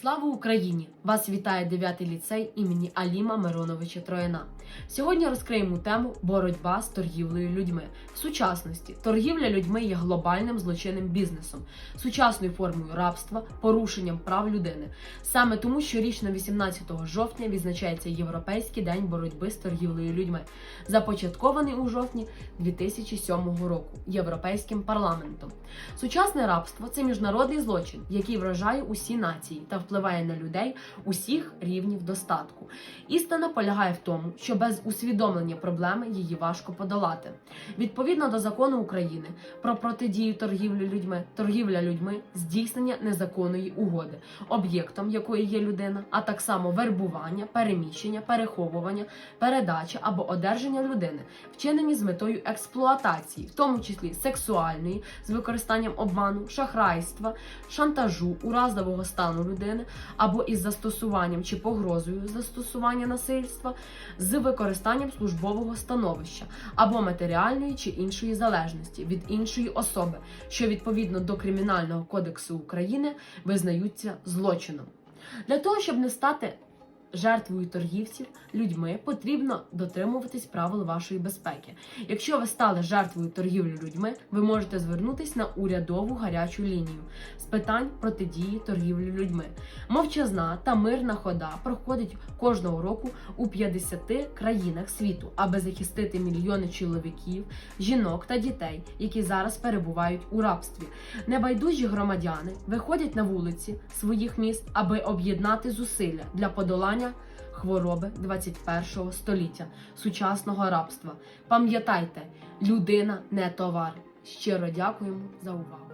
Слава Україні! Вас вітає 9 ліцей імені Аліма Мироновича Трояна. Сьогодні розкриємо тему боротьба з торгівлею людьми. В сучасності торгівля людьми є глобальним злочинним бізнесом, сучасною формою рабства, порушенням прав людини. Саме тому щорічно 18 жовтня відзначається Європейський день боротьби з торгівлею людьми, започаткований у жовтні 2007 року Європейським парламентом. Сучасне рабство це міжнародний злочин, який вражає усі нації та впливає на людей усіх рівнів достатку. Істина полягає в тому, що без усвідомлення проблеми її важко подолати. Відповідно до закону України про протидію торгівлі людьми, торгівля людьми здійснення незаконної угоди, об'єктом якої є людина, а так само вербування, переміщення, переховування, передача або одержання людини, вчинені з метою експлуатації, в тому числі сексуальної, з використанням обману, шахрайства, шантажу, уразливого стану людини або із застосуванням чи погрозою застосування насильства, з використанням службового становища або матеріальної чи іншої залежності від іншої особи, що відповідно до Кримінального кодексу України визнаються злочином. Для того, щоб не стати жертвою торгівців людьми, потрібно дотримуватись правил вашої безпеки. Якщо ви стали жертвою торгівлі людьми, ви можете звернутись на урядову гарячу лінію з питань протидії торгівлі людьми. Мовчазна та мирна хода проходить кожного року у 50 країнах світу, аби захистити мільйони чоловіків, жінок та дітей, які зараз перебувають у рабстві. Небайдужі громадяни виходять на вулиці своїх міст, аби об'єднати зусилля для подолання хвороби 21 століття сучасного рабства. Пам'ятайте, людина не товар. Щиро дякуємо за увагу.